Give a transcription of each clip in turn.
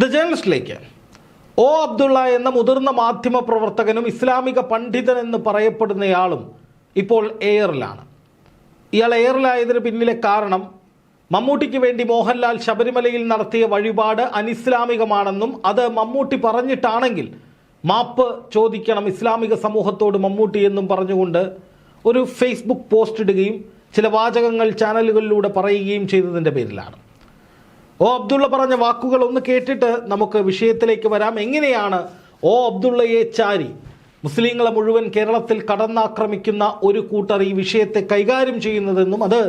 The ജേണലിസ്റ്റിലേക്ക് O Abdulla എന്ന മുതിർന്ന മാധ്യമ പ്രവർത്തകനും ഇസ്ലാമിക പണ്ഡിതൻ എന്ന് പറയപ്പെടുന്നയാളും ഇപ്പോൾ എയറിലാണ്. ഇയാൾ എയറിലായതിന് പിന്നിലെ കാരണം മമ്മൂട്ടിക്ക് വേണ്ടി മോഹൻലാൽ ശബരിമലയിൽ നടത്തിയ വഴിപാട് അനിസ്ലാമികമാണെന്നും അത് മമ്മൂട്ടി പറഞ്ഞിട്ടാണെങ്കിൽ മാപ്പ് ചോദിക്കണം ഇസ്ലാമിക സമൂഹത്തോട് മമ്മൂട്ടി എന്നും പറഞ്ഞുകൊണ്ട് ഒരു ഫേസ്ബുക്ക് പോസ്റ്റ് ഇടുകയും ചില വാചകങ്ങൾ ചാനലുകളിലൂടെ പറയുകയും ചെയ്തതിന്റെ പേരിലാണ്. ഓ അബ്ദുള്ള പറഞ്ഞ വാക്കുകൾ ഒന്ന് കേട്ടിട്ട് നമുക്ക് വിഷയത്തിലേക്ക് വരാം. എങ്ങനെയാണ് ഓ അബ്ദുള്ളയെ ചാരി മുസ്ലിങ്ങളെ മുഴുവൻ കേരളത്തിൽ കടന്നാക്രമിക്കുന്ന ഒരു കൂട്ടർ ഈ വിഷയത്തെ കൈകാര്യം ചെയ്യുന്നതെന്നും അത്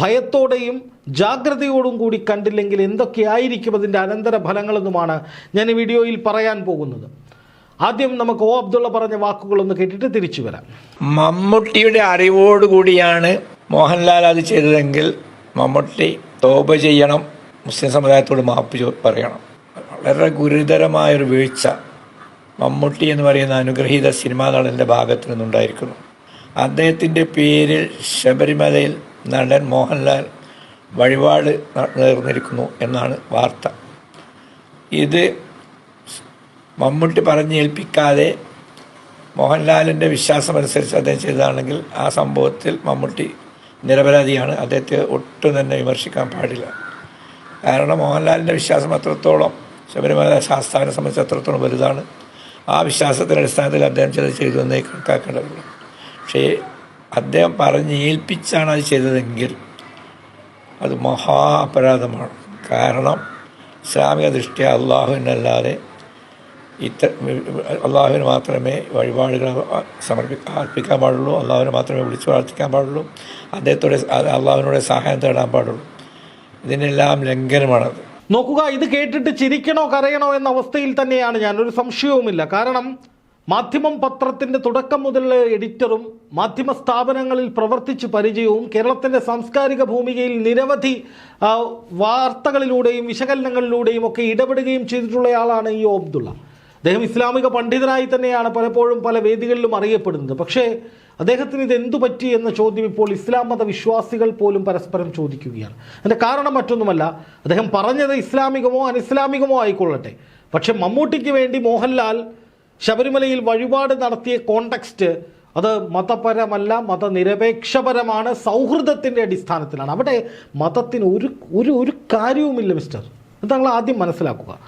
ഭയത്തോടെയും ജാഗ്രതയോടും കൂടി കണ്ടില്ലെങ്കിൽ എന്തൊക്കെയായിരിക്കും അതിന്റെ അനന്തര ഫലങ്ങളെന്നുമാണ് ഞാൻ ഈ വീഡിയോയിൽ പറയാൻ പോകുന്നത്. ആദ്യം നമുക്ക് ഓ അബ്ദുള്ള പറഞ്ഞ വാക്കുകളൊന്ന് കേട്ടിട്ട് തിരിച്ചു വരാം. മമ്മൂട്ടിയുടെ അറിവോടുകൂടിയാണ് മോഹൻലാൽ അത് ചെയ്തതെങ്കിൽ മമ്മൂട്ടി തോപ ചെയ്യണം. മുസ്ലിം സമുദായത്തോട് മാപ്പ് പറയണം. വളരെ ഗുരുതരമായൊരു വീഴ്ച. മമ്മൂട്ടി എന്ന് പറയുന്ന അനുഗ്രഹീത സിനിമാ നടന്റെ ഭാഗത്തു നിന്നുണ്ടായിരിക്കുന്നു. അദ്ദേഹത്തിന്റെ പേരിൽ ശബരിമലയിൽ നടൻ മോഹൻലാൽ വഴിപാട് നേർന്നിരിക്കുന്നു എന്നാണ് വാർത്ത. ഇത് മമ്മൂട്ടി പറഞ്ഞേൽപ്പിക്കാതെ മോഹൻലാലിന്റെ വിശ്വാസമനുസരിച്ച് അദ്ദേഹം ചെയ്തതാണെങ്കിൽ ആ സംഭവത്തിൽ മമ്മൂട്ടി നിരപരാധിയാണ്. അദ്ദേഹത്തെ ഒട്ടും തന്നെ വിമർശിക്കാൻ പാടില്ല. കാരണം മോഹൻലാലിന്റെ വിശ്വാസം അത്രത്തോളം ശബരിമല ശാസ്താവിനെ സംബന്ധിച്ച് അത്രത്തോളം വലുതാണ്. ആ വിശ്വാസത്തിന്റെ അടിസ്ഥാനത്തിൽ അദ്ദേഹം ചിലത് ചെയ്തു എന്നേ കണക്കാക്കേണ്ടതുള്ളൂ. പക്ഷേ അദ്ദേഹം പറഞ്ഞ് ഏൽപ്പിച്ചാണ് അത് ചെയ്തതെങ്കിൽ അത് മഹാ അപരാധമാണ് കാരണം ഇസ്ലാമിക ദൃഷ്ടിയ അള്ളാഹുവിനല്ലാതെ ഇത്ര അള്ളാഹുവിന് മാത്രമേ വഴിപാടുകൾ സമർപ്പി അർപ്പിക്കാൻ പാടുള്ളൂ അള്ളാഹുവിനെ മാത്രമേ വിളിച്ചു പ്രാർത്ഥിക്കാൻ പാടുള്ളൂ അദ്ദേഹത്തോടെ അള്ളാഹുവിനോട് സഹായം തേടാൻ പാടുള്ളൂ. ഇതിനെല്ലാം ലംഘനമാണത്. നോക്കുക ഇത് കേട്ടിട്ട് ചിരിക്കണോ കരയണോ എന്ന അവസ്ഥയിൽ തന്നെയാണ് ഞാൻ. ഒരു സംശയവുമില്ല. കാരണം മാധ്യമം പത്രത്തിന്റെ തുടക്കം മുതൽ എഡിറ്ററും മാധ്യമ സ്ഥാപനങ്ങളിൽ പ്രവർത്തിച്ച് പരിചയവും കേരളത്തിന്റെ സാംസ്കാരിക ഭൂമികയിൽ നിരവധി വാർത്തകളിലൂടെയും വിശകലനങ്ങളിലൂടെയും ഒക്കെ ഇടപെടുകയും ചെയ്തിട്ടുള്ളയാളാണ് ഈ ഒ അബ്ദുള്ള. അദ്ദേഹം ഇസ്ലാമിക പണ്ഡിതനായി തന്നെയാണ് പലപ്പോഴും പല വേദികളിലും അറിയപ്പെടുന്നത്. പക്ഷേ അദ്ദേഹത്തിന് ഇത് എന്തു പറ്റി എന്ന ചോദ്യം ഇപ്പോൾ ഇസ്ലാം മതവിശ്വാസികൾ പോലും പരസ്പരം ചോദിക്കുകയാണ്. അതിന്റെ കാരണം മറ്റൊന്നുമല്ല അദ്ദേഹം പറഞ്ഞത് ഇസ്ലാമികമോ അനിസ്ലാമികമോ ആയിക്കൊള്ളട്ടെ. പക്ഷേ മമ്മൂട്ടിക്ക് വേണ്ടി മോഹൻലാൽ ശബരിമലയിൽ വഴിപാട് നടത്തിയ കോണ്ടക്സ്റ്റ് അത് മതപരമല്ല മതനിരപേക്ഷപരമാണ് സൗഹൃദത്തിന്റെ അടിസ്ഥാനത്തിലാണ്. അവിടെ മതത്തിന് ഒരു ഒരു ഒരു കാര്യവുമില്ല മിസ്റ്റർ. താങ്കൾ ആദ്യം മനസ്സിലാക്കുക.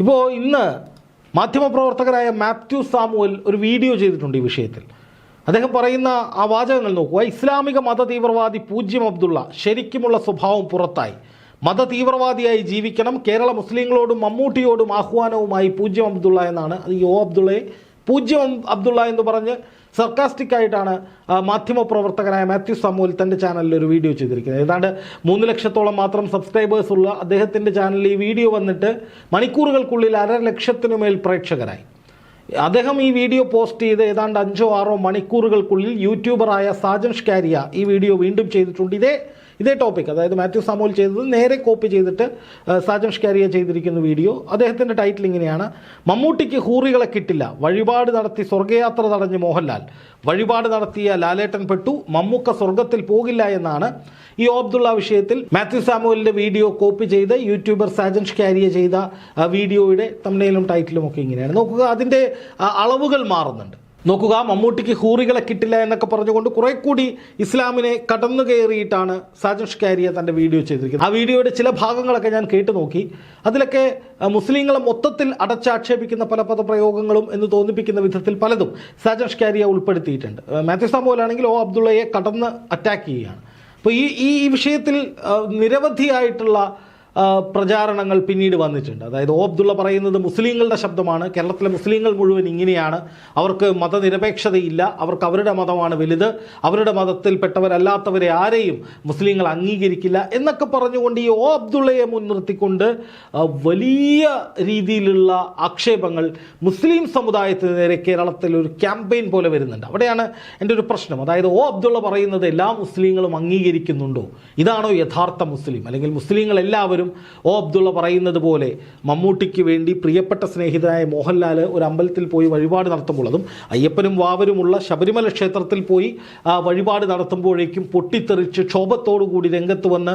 ഇപ്പോൾ ഇന്ന് മാധ്യമപ്രവർത്തകരായ മാത്യു സാമുവൽ ഒരു വീഡിയോ ചെയ്തിട്ടുണ്ട് ഈ വിഷയത്തിൽ. അദ്ദേഹം പറയുന്ന ആ വാചകങ്ങൾ നോക്കുക ഇസ്ലാമിക മത തീവ്രവാദി പൂജ്യം അബ്ദുള്ള ശരിക്കുമുള്ള സ്വഭാവം പുറത്തായി. മത തീവ്രവാദിയായി ജീവിക്കണം. കേരള മുസ്ലിങ്ങളോടും മമ്മൂട്ടിയോടും ആഹ്വാനവുമായി പൂജ്യം അബ്ദുള്ള എന്നാണ്. അത് യോ അബ്ദുള്ളയെ പൂജ്യം അബ്ദുള്ള എന്ന് പറഞ്ഞ് സർക്കാസ്റ്റിക് ആയിട്ടാണ് മാധ്യമ മാധ്യമപ്രവർത്തകനായ മാത്യു സാമുവൽ തന്റെ ചാനലിൽ ഒരു വീഡിയോ ചെയ്തിരിക്കുന്നത്. ഏതാണ്ട് മൂന്ന് ലക്ഷത്തോളം മാത്രം സബ്സ്ക്രൈബേഴ്സ് ഉള്ള അദ്ദേഹത്തിന്റെ ചാനലിൽ ഈ വീഡിയോ വന്നിട്ട് മണിക്കൂറുകൾക്കുള്ളിൽ അര ലക്ഷത്തിനു മേൽ പ്രേക്ഷകരായി. അദ്ദേഹം ഈ വീഡിയോ പോസ്റ്റ് ചെയ്ത് ഏതാണ്ട് അഞ്ചോ ആറോ മണിക്കൂറുകൾക്കുള്ളിൽ യൂട്യൂബറായ സാജൻ ഷ്കാരിയ ഈ വീഡിയോ വീണ്ടും ചെയ്തിട്ടുണ്ട്. ഇതേ ഇതേ ടോപ്പിക് അതായത് മാത്യു സാമോൽ ചെയ്തത് നേരെ കോപ്പി ചെയ്തിട്ട് ആ, സാജൻ ഷ്കാരിയ ചെയ്തിരിക്കുന്ന വീഡിയോ. അദ്ദേഹത്തിന്റെ ടൈറ്റിൽ ഇങ്ങനെയാണ്. മമ്മൂട്ടിക്ക് ഹൂറികളെ കിട്ടില്ല. വഴിപാട് നടത്തി സ്വർഗയാത്ര തടഞ്ഞ് മോഹൻലാൽ. വഴിപാട് നടത്തിയ ലാലേട്ടൻ പെട്ടു. മമ്മൂക്ക സ്വർഗത്തിൽ പോകില്ല എന്നാണ് ഈ ഓബ്ദുള്ള വിഷയത്തിൽ മാത്യു സാമുവലിന്റെ വീഡിയോ കോപ്പി ചെയ്ത് യൂട്യൂബർ സാജൻ ഷ്കാരിയ ചെയ്ത വീഡിയോയുടെ തമ്മിലും ടൈറ്റിലും ഒക്കെ ഇങ്ങനെയാണ്. നോക്കുക അതിന്റെ അളവുകൾ മാറുന്നുണ്ട്. നോക്കുക മമ്മൂട്ടിക്ക് ഹൂറികളെ കിട്ടില്ല എന്നൊക്കെ പറഞ്ഞുകൊണ്ട് കുറെ കൂടി ഇസ്ലാമിനെ കടന്നു കയറിയിട്ടാണ് സാജൻ കാരിയ തന്റെ വീഡിയോ ചെയ്തിരിക്കുന്നത്. ആ വീഡിയോയുടെ ചില ഭാഗങ്ങളൊക്കെ ഞാൻ കേട്ടു നോക്കി. അതിലൊക്കെ മുസ്ലിങ്ങളെ മൊത്തത്തിൽ അടച്ചാക്ഷേപിക്കുന്ന പല പദപ്രയോഗങ്ങളും എന്ന് തോന്നിപ്പിക്കുന്ന വിധത്തിൽ പലതും സാജൻ കാരിയ ഉൾപ്പെടുത്തിയിട്ടുണ്ട്. മാത്യു സാമ്പോലാണെങ്കിൽ ഓ അബ്ദുള്ളയെ കടന്ന് അറ്റാക്ക് ചെയ്യുകയാണ്. അപ്പോൾ ഈ ഈ വിഷയത്തിൽ നിരവധിയായിട്ടുള്ള പ്രചാരണങ്ങൾ പിന്നീട് വന്നിട്ടുണ്ട്. അതായത് ഓ അബ്ദുള്ള പറയുന്നത് മുസ്ലിങ്ങളുടെ ശബ്ദമാണ്. കേരളത്തിലെ മുസ്ലിങ്ങൾ മുഴുവൻ ഇങ്ങനെയാണ്. അവർക്ക് മതനിരപേക്ഷതയില്ല. അവർക്ക് അവരുടെ മതമാണ് വലുത്. അവരുടെ മതത്തിൽപ്പെട്ടവരല്ലാത്തവരെ ആരെയും മുസ്ലിങ്ങൾ അംഗീകരിക്കില്ല എന്നൊക്കെ പറഞ്ഞുകൊണ്ട് ഈ ഓ അബ്ദുള്ളയെ മുൻനിർത്തിക്കൊണ്ട് വലിയ രീതിയിലുള്ള ആക്ഷേപങ്ങൾ മുസ്ലിം സമുദായത്തിന് നേരെ കേരളത്തിൽ ഒരു ക്യാമ്പയിൻ പോലെ വരുന്നുണ്ട്. അവിടെയാണ് എന്റെ ഒരു പ്രശ്നം. അതായത് ഓ അബ്ദുള്ള പറയുന്നത് എല്ലാ മുസ്ലിങ്ങളും അംഗീകരിക്കുന്നുണ്ടോ? ഇതാണോ യഥാർത്ഥ മുസ്ലിം? അല്ലെങ്കിൽ മുസ്ലിങ്ങൾ എല്ലാവരും എല്ലാവരും ഓ അബ്ദുള്ള പറയുന്നത് പോലെ മമ്മൂട്ടിക്ക് വേണ്ടി പ്രിയപ്പെട്ട സ്നേഹിതനായ മോഹൻലാൽ ഒരു അമ്പലത്തിൽ പോയി വഴിപാട് നടത്തുമ്പോഴതും അയ്യപ്പനും വാവരുമുള്ള ശബരിമല ക്ഷേത്രത്തിൽ പോയി വഴിപാട് നടത്തുമ്പോഴേക്കും പൊട്ടിത്തെറിച്ച് ക്ഷോഭത്തോടുകൂടി രംഗത്ത് വന്ന്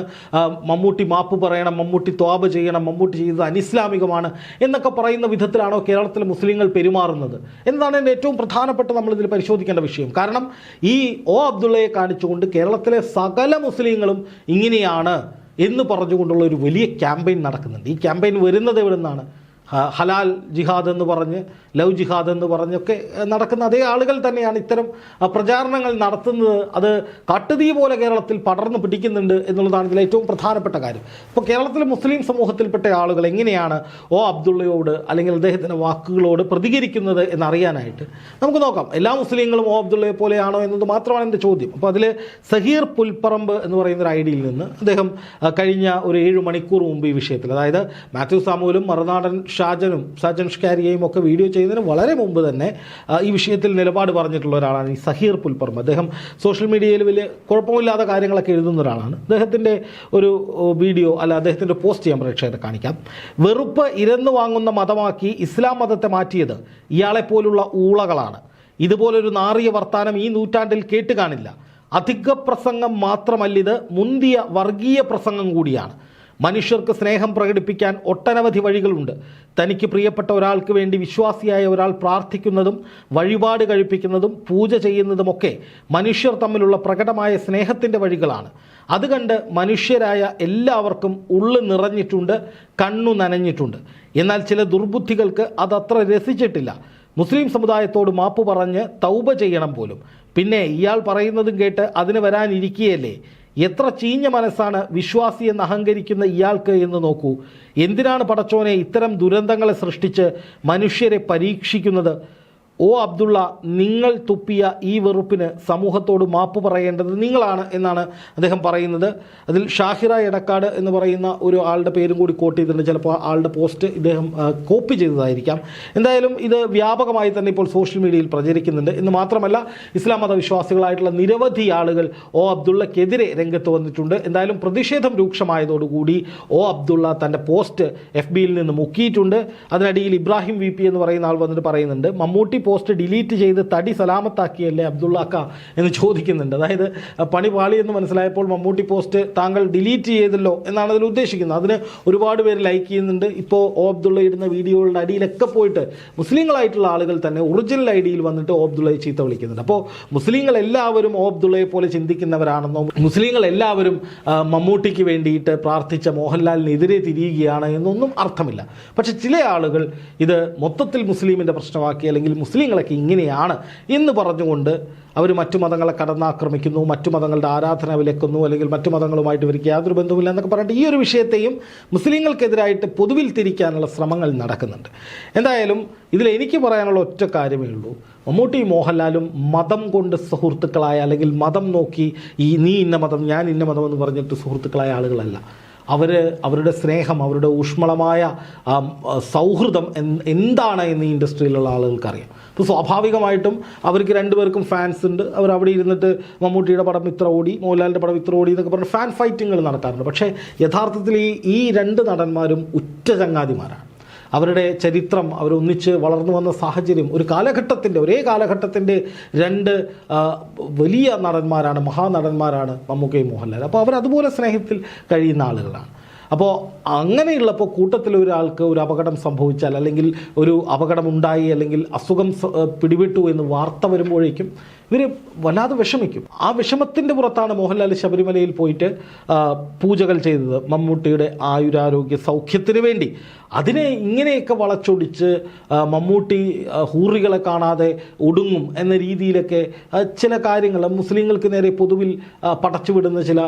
മമ്മൂട്ടി മാപ്പ് പറയണം മമ്മൂട്ടി ത്വാബ ചെയ്യണം മമ്മൂട്ടി ചെയ്തത് അനിസ്ലാമികമാണ് എന്നൊക്കെ പറയുന്ന വിധത്തിലാണോ കേരളത്തിലെ മുസ്ലിങ്ങൾ പെരുമാറുന്നത്? എന്നതാണ് എന്റെ ഏറ്റവും പ്രധാനപ്പെട്ട നമ്മളിതിൽ പരിശോധിക്കേണ്ട വിഷയം? കാരണം ഈ ഒ അബ്ദുള്ളയെ കാണിച്ചുകൊണ്ട് കേരളത്തിലെ സകല മുസ്ലിങ്ങളും ഇങ്ങനെയാണ് എന്ന് പറഞ്ഞുകൊണ്ടുള്ള ഒരു വലിയ ക്യാമ്പയിൻ നടക്കുന്നുണ്ട്. ഈ ക്യാമ്പയിൻ വരുന്നത് എവിടെ നിന്നാണ് ഹലാൽ ജിഹാദ് എന്ന് പറഞ്ഞ് ലവ് ജിഹാദ് എന്ന് പറഞ്ഞൊക്കെ നടക്കുന്ന അതേ ആളുകൾ തന്നെയാണ് ഇത്തരം പ്രചാരണങ്ങൾ നടത്തുന്നത്. അത് കാട്ടുതീ പോലെ കേരളത്തിൽ പടർന്നു പിടിക്കുന്നുണ്ട് എന്നുള്ളതാണ് ഇതിലെ ഏറ്റവും പ്രധാനപ്പെട്ട കാര്യം. ഇപ്പോൾ കേരളത്തിലെ മുസ്ലിം സമൂഹത്തിൽപ്പെട്ട ആളുകൾ എങ്ങനെയാണ് ഓ അബ്ദുള്ളയോട് അല്ലെങ്കിൽ അദ്ദേഹത്തിന്റെ വാക്കുകളോട് പ്രതികരിക്കുന്നത് എന്നറിയാനായിട്ട് നമുക്ക് നോക്കാം. എല്ലാ മുസ്ലിങ്ങളും ഓ അബ്ദുള്ളയെ പോലെയാണോ എന്നത് മാത്രമാണ് എന്റെ ചോദ്യം. അപ്പോൾ അതിൽ സഹീർ പുൽപ്പറമ്പ് എന്ന് പറയുന്ന ഒരു ഐഡിയിൽ നിന്ന് അദ്ദേഹം കഴിഞ്ഞ ഒരു ഏഴ് മണിക്കൂർ മുമ്പ് ഈ വിഷയത്തിൽ അതായത് മാത്യു സാമൂലും മറുനാടൻ ഷാജനും ഷാജൻ ഷ്കാരിയെയും ഒക്കെ വീഡിയോ ചെയ്യുന്നതിന് വളരെ മുമ്പ് തന്നെ ഈ വിഷയത്തിൽ നിലപാട് പറഞ്ഞിട്ടുള്ള ഒരാളാണ് ഈ സഹീർ പുൽപ്പർമ്മ. അദ്ദേഹം സോഷ്യൽ മീഡിയയിൽ വലിയ കുഴപ്പമില്ലാത്ത കാര്യങ്ങളൊക്കെ എഴുതുന്ന ഒരാളാണ്. അദ്ദേഹത്തിന്റെ ഒരു വീഡിയോ അല്ല അദ്ദേഹത്തിന്റെ പോസ്റ്റ് ഞാൻ പ്രേക്ഷകരെ കാണിക്കാം. വെറുപ്പ് ഇരന്നു വാങ്ങുന്ന മതമാക്കി ഇസ്ലാം മതത്തെ മാറ്റിയത് ഇയാളെപ്പോലുള്ള ഊളകളാണ്. ഇതുപോലൊരു നാറിയ വർത്താനം ഈ നൂറ്റാണ്ടിൽ കേട്ട് കാണില്ല. അധിക പ്രസംഗം മാത്രമല്ലിത് മുന്തിയ വർഗീയ പ്രസംഗം കൂടിയാണ്. മനുഷ്യർക്ക് സ്നേഹം പ്രകടിപ്പിക്കാൻ ഒട്ടനവധി വഴികളുണ്ട്. തനിക്ക് പ്രിയപ്പെട്ട ഒരാൾക്ക് വേണ്ടി വിശ്വാസിയായ ഒരാൾ പ്രാർത്ഥിക്കുന്നതും വഴിപാട് കഴിപ്പിക്കുന്നതും പൂജ ചെയ്യുന്നതുമൊക്കെ മനുഷ്യർ തമ്മിലുള്ള പ്രകടമായ സ്നേഹത്തിന്റെ വഴികളാണ്. അത് കണ്ട് മനുഷ്യരായ എല്ലാവർക്കും ഉള്ളു നിറഞ്ഞിട്ടുണ്ട് കണ്ണു നനഞ്ഞിട്ടുണ്ട്. എന്നാൽ ചില ദുർബുദ്ധികൾക്ക് അതത്ര രസിച്ചിട്ടില്ല. മുസ്ലിം സമുദായത്തോട് മാപ്പ് പറഞ്ഞ് തൗബ ചെയ്യണം പോലും. പിന്നെ ഇയാൾ പറയുന്നതും കേട്ട് അതിന് വരാനിരിക്കുകയല്ലേ? എത്ര ചീഞ്ഞ മനസ്സാണ് വിശ്വാസി എന്ന് അഹങ്കരിക്കുന്ന ഇയാൾക്ക് എന്ന് നോക്കൂ. എന്തിനാണ് പടച്ചോനെ ഇത്തരം ദുരന്തങ്ങളെ സൃഷ്ടിച്ച് മനുഷ്യരെ പരീക്ഷിക്കുന്നത്? ഓ അബ്ദുള്ള നിങ്ങൾ തുപ്പിയ ഈ വെറുപ്പിന് സമൂഹത്തോട് മാപ്പ് പറയേണ്ടത് നിങ്ങളാണ് എന്നാണ് അദ്ദേഹം പറയുന്നത്. അതിൽ ഷാഹിറ എടക്കാട് എന്ന് പറയുന്ന ഒരു ആളുടെ പേരും കൂടി കോട്ട് ചെയ്തിട്ടുണ്ട്. ചിലപ്പോൾ ആളുടെ പോസ്റ്റ് ഇദ്ദേഹം കോപ്പി ചെയ്തതായിരിക്കാം. എന്തായാലും ഇത് വ്യാപകമായി തന്നെ ഇപ്പോൾ സോഷ്യൽ മീഡിയയിൽ പ്രചരിക്കുന്നുണ്ട്. എന്ന് മാത്രമല്ല ഇസ്ലാം മതവിശ്വാസികളായിട്ടുള്ള നിരവധി ആളുകൾ ഓ അബ്ദുള്ളക്കെതിരെ രംഗത്ത് വന്നിട്ടുണ്ട്. എന്തായാലും പ്രതിഷേധം രൂക്ഷമായതോടുകൂടി ഓ അബ്ദുള്ള തന്റെ പോസ്റ്റ് എഫ് ബിയിൽ നിന്ന് മുക്കിയിട്ടുണ്ട്. അതിനടിയിൽ ഇബ്രാഹിം വി എന്ന് പറയുന്ന ആൾ വന്നിട്ട് പറയുന്നുണ്ട്. മമ്മൂട്ടി പോസ്റ്റ് ഡിലീറ്റ് ചെയ്ത് തടി സലാമത്താക്കിയല്ലേ അബ്ദുള്ളാക്ക എന്ന് ചോദിക്കുന്നുണ്ട്. അതായത് പണി പാളി എന്ന് മനസ്സിലായപ്പോൾ മമ്മൂട്ടി പോസ്റ്റ് താങ്കൾ ഡിലീറ്റ് ചെയ്തല്ലോ എന്നാണ് അതിൽ ഉദ്ദേശിക്കുന്നത്. അതിന് ഒരുപാട് പേര് ലൈക്ക് ചെയ്യുന്നുണ്ട്. ഇപ്പോൾ ഓ അബ്ദുള്ള ഇടുന്ന വീഡിയോകളുടെ അടിയിലൊക്കെ പോയിട്ട് മുസ്ലിങ്ങളായിട്ടുള്ള ആളുകൾ തന്നെ ഒറിജിനൽ ഐ ഡിയിൽ വന്നിട്ട് ഓ അബ്ദുള്ളയെ ചീത്ത വിളിക്കുന്നുണ്ട്. അപ്പോൾ മുസ്ലിങ്ങൾ എല്ലാവരും ഓ അബ്ദുള്ളയെ പോലെ ചിന്തിക്കുന്നവരാണെന്നോ മുസ്ലിങ്ങൾ എല്ലാവരും മമ്മൂട്ടിക്ക് വേണ്ടിയിട്ട് പ്രാർത്ഥിച്ച മോഹൻലാലിനെതിരെ തിരിയുകയാണ് എന്നൊന്നും അർത്ഥമില്ല. പക്ഷെ ചില ആളുകൾ ഇത് മൊത്തത്തിൽ മുസ്ലിമിന്റെ പ്രശ്നമാക്കി അല്ലെങ്കിൽ മുസ്ലിങ്ങളൊക്കെ ഇങ്ങനെയാണ് എന്ന് പറഞ്ഞുകൊണ്ട് അവർ മറ്റു മതങ്ങളെ കടന്നാക്രമിക്കുന്നു മറ്റു മതങ്ങളുടെ ആരാധന വിലക്കുന്നു അല്ലെങ്കിൽ മറ്റു മതങ്ങളുമായിട്ട് ഇവർക്ക് യാതൊരു ബന്ധവുമില്ല എന്നൊക്കെ പറഞ്ഞിട്ട് ഈ ഒരു വിഷയത്തെയും മുസ്ലിങ്ങൾക്കെതിരായിട്ട് പൊതുവിൽ തിരിക്കാനുള്ള ശ്രമങ്ങൾ നടക്കുന്നുണ്ട്. എന്തായാലും ഇതിൽ എനിക്ക് പറയാനുള്ള ഒറ്റ കാര്യമേ ഉള്ളൂ. മമ്മൂട്ടി മോഹൻലാലും മതം കൊണ്ട് സുഹൃത്തുക്കളായ അല്ലെങ്കിൽ മതം നോക്കി ഈ നീ ഇന്ന മതം ഞാൻ ഇന്ന മതം എന്ന് പറഞ്ഞിട്ട് സുഹൃത്തുക്കളായ ആളുകളല്ല. അവർ അവരുടെ സ്നേഹം അവരുടെ ഊഷ്മളമായ സൗഹൃദം എന്ത് എന്താണ് എന്ന് ഈ ഇൻഡസ്ട്രിയിലുള്ള ആളുകൾക്കറിയാം. അപ്പോൾ സ്വാഭാവികമായിട്ടും അവർക്ക് രണ്ടുപേർക്കും ഫാൻസ് ഉണ്ട്. അവർ അവിടെ ഇരുന്നിട്ട് മമ്മൂട്ടിയുടെ പടം ഇത്ര ഓടി മോഹൻലാലിന്റെ പടം ഇത്ര ഓടി എന്നൊക്കെ പറഞ്ഞ് ഫാൻ ഫൈറ്റിങ്ങുകൾ നടത്താറുണ്ട്. പക്ഷേ യഥാർത്ഥത്തിൽ ഈ ഈ രണ്ട് നടന്മാരും ഉറ്റ ചങ്ങാതിമാരാണ്. അവരുടെ ചരിത്രം അവരൊന്നിച്ച് വളർന്നു വന്ന സാഹചര്യം ഒരു കാലഘട്ടത്തിന്റെ ഒരേ കാലഘട്ടത്തിന്റെ രണ്ട് വലിയ നടന്മാരാണ് മഹാനടന്മാരാണ് മമ്മൂക്കയും മോഹൻലാൽ അപ്പോൾ അവരതുപോലെ സ്നേഹത്തിൽ കഴിയുന്ന ആളുകളാണ്. അപ്പോൾ അങ്ങനെയുള്ളപ്പോൾ കൂട്ടത്തിൽ ഒരാൾക്ക് ഒരു അപകടം സംഭവിച്ചാൽ അല്ലെങ്കിൽ ഒരു അപകടമുണ്ടായി അല്ലെങ്കിൽ അസുഖം പിടിവിട്ടു എന്ന് വാർത്ത വരുമ്പോഴേക്കും ഇവർ വല്ലാതെ വിഷമിക്കും. ആ വിഷമത്തിന്റെ പുറത്താണ് മോഹൻലാൽ ശബരിമലയിൽ പോയിട്ട് പൂജകൾ ചെയ്തത്. മമ്മൂട്ടിയുടെ ആയുരാരോഗ്യ സൗഖ്യത്തിന് വേണ്ടി. അതിനെ ഇങ്ങനെയൊക്കെ വളച്ചൊടിച്ച് മമ്മൂട്ടി ഹൂറികളെ കാണാതെ ഒടുങ്ങും എന്ന രീതിയിലൊക്കെ ചില കാര്യങ്ങൾ മുസ്ലിങ്ങൾക്ക് നേരെ പൊതുവിൽ പടച്ചുവിടുന്ന ചില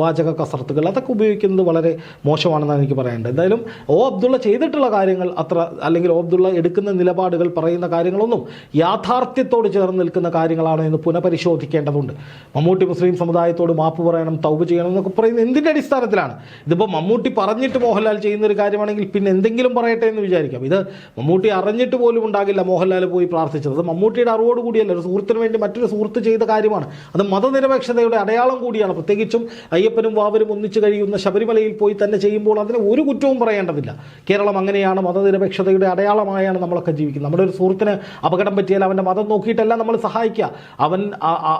വാചക കസർത്തുകൾ അതൊക്കെ ഉപയോഗിക്കുന്നത് വളരെ മോശമാണെന്നാണ് എനിക്ക് പറയേണ്ടത് എന്തായാലും ഓ അബ്ദുള്ള ചെയ്തിട്ടുള്ള കാര്യങ്ങൾ അത്ര അല്ലെങ്കിൽ ഓ അബ്ദുള്ള എടുക്കുന്ന നിലപാടുകൾ പറയുന്ന കാര്യങ്ങളൊന്നും യാഥാർത്ഥ്യത്തോട് ചേർന്ന് നിൽക്കുന്ന കാര്യങ്ങളാണോ എന്ന് പുനഃപരിശോധിക്കേണ്ടതുണ്ട്. മമ്മൂട്ടി മുസ്ലിം സമുദായത്തോട് മാപ്പ് പറയണം തൗബ ചെയ്യണം എന്നൊക്കെ പറയുന്നത് എന്തിന്റെ അടിസ്ഥാനത്തിലാണ്? ഇതിപ്പോൾ മമ്മൂട്ടി പറഞ്ഞിട്ട് മോഹൻലാൽ ചെയ്യുന്ന ഒരു കാര്യമാണെങ്കിൽ പിന്നെ എന്തെങ്കിലും പറയട്ടെ എന്ന് വിചാരിക്കാം. ഇത് മമ്മൂട്ടി അറിഞ്ഞിട്ട് പോലും ഉണ്ടാകില്ല മോഹൻലാൽ പോയി പ്രാർത്ഥിച്ചത്. അത് മമ്മൂട്ടിയുടെ അറിവോട് കൂടിയല്ല ഒരു സുഹൃത്തിന് വേണ്ടി മറ്റൊരു സുഹൃത്ത് ചെയ്ത കാര്യമാണ്. അത് മതനിരപേക്ഷതയുടെ അടയാളം കൂടിയാണ്. പ്രത്യേകിച്ചും അയ്യപ്പനും വാവരും ഒന്നിച്ചു കഴിയുന്ന ശബരിമലയിൽ പോയി തന്നെ ചെയ്യുമ്പോൾ അതിന് ഒരു കുറ്റവും പറയേണ്ടതില്ല. കേരളം അങ്ങനെയാണ് മതനിരപേക്ഷതയുടെ അടയാളമായാണ് നമ്മളൊക്കെ ജീവിക്കുന്നത്. നമ്മുടെ ഒരു സുഹൃത്തിന് അപകടം പറ്റിയാൽ അവന്റെ മതം നോക്കിയിട്ടല്ല നമ്മൾ സഹായിക്കുക അവൻ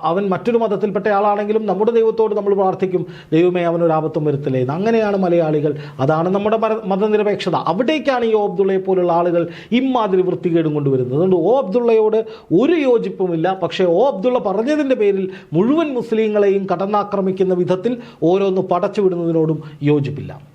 അവൻ മറ്റൊരു മതത്തിൽപ്പെട്ട ആളാണെങ്കിലും നമ്മുടെ ദൈവത്തോട് നമ്മൾ പ്രാർത്ഥിക്കും. ദൈവമേ അവനൊരാപത്വം വരുത്തില്ലേ? അങ്ങനെയാണ് മലയാളികൾ. അതാണ് നമ്മുടെ മതനിരപേക്ഷത. അവിടേക്കാണ് ഈ ഓ അബ്ദുള്ളയെ പോലുള്ള ആളുകൾ ഇമാതിരി വൃത്തികേടും കൊണ്ടുവരുന്നത്. അതുകൊണ്ട് ഓ അബ്ദുള്ളയോട് ഒരു യോജിപ്പുമില്ല. പക്ഷേ ഓ അബ്ദുള്ള പറഞ്ഞതിന്റെ പേരിൽ മുഴുവൻ മുസ്ലിങ്ങളെയും കടന്നാക്രമിക്കുന്ന വിധത്തിൽ ഓരോന്ന് പടച്ചുവിടുന്നതിനോടും യോജിപ്പില്ല.